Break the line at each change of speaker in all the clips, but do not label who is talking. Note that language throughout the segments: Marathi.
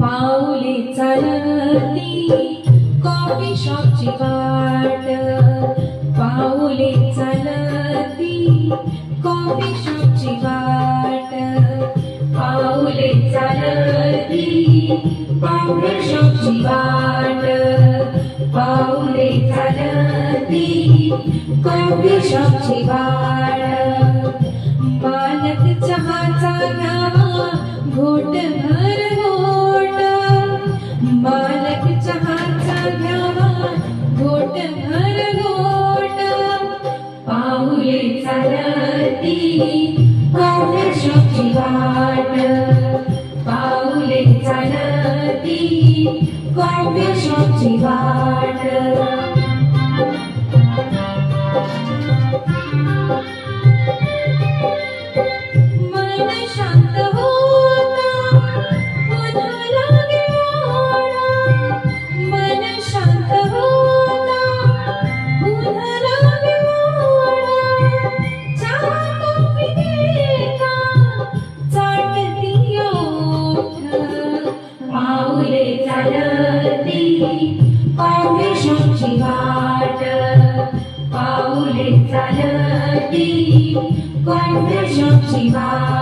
पाऊले चालती कॉफी शॉपची वाट. पाऊले चालती कॉफी शॉपची वाट. पाऊले चालती कॉफी शॉपची वाट. पाऊले चालती कॉफी शॉपची वाट. पाऊले चालती कॉफी शॉपची वाट कॉफी शॉपची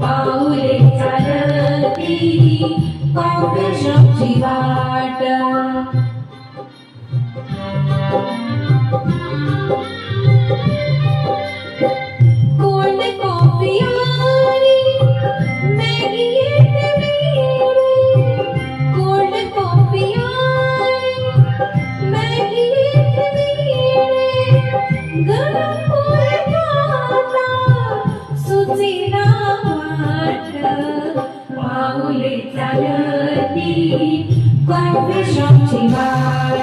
पाऊले चालती कॉफी शॉपची वाट गरम वाट.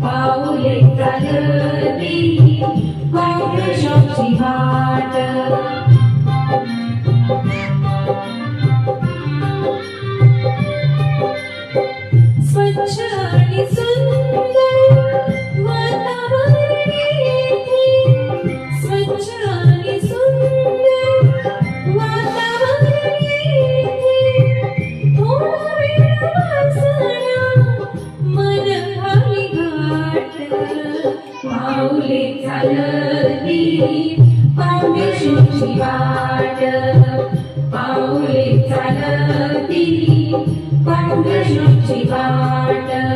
पाऊले चालती कॉफी वाट स्वच्छ आणि सुंदर घाट. पाऊले चालती पाऊले शोची वाट पाऊले चालती पाऊले शोची वाट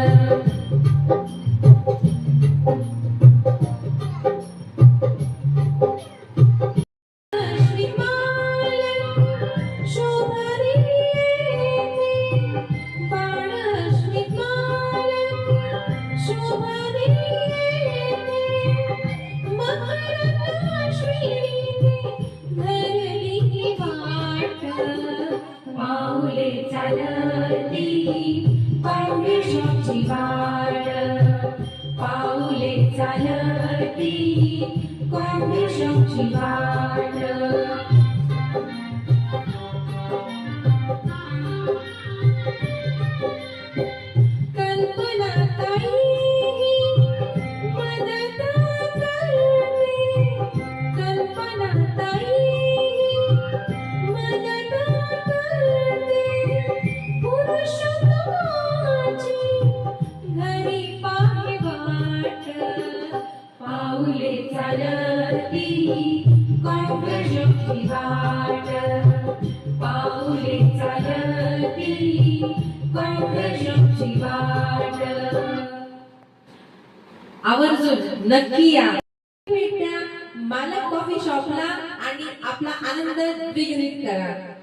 पाऊले चालती कॉफी शॉपची वाट वाट पाऊले चालती वाट
आवर्जून नक्की या.
भेटण्या मालक कॉफी शॉपला आणि आपला आनंद द्विगुणित करा.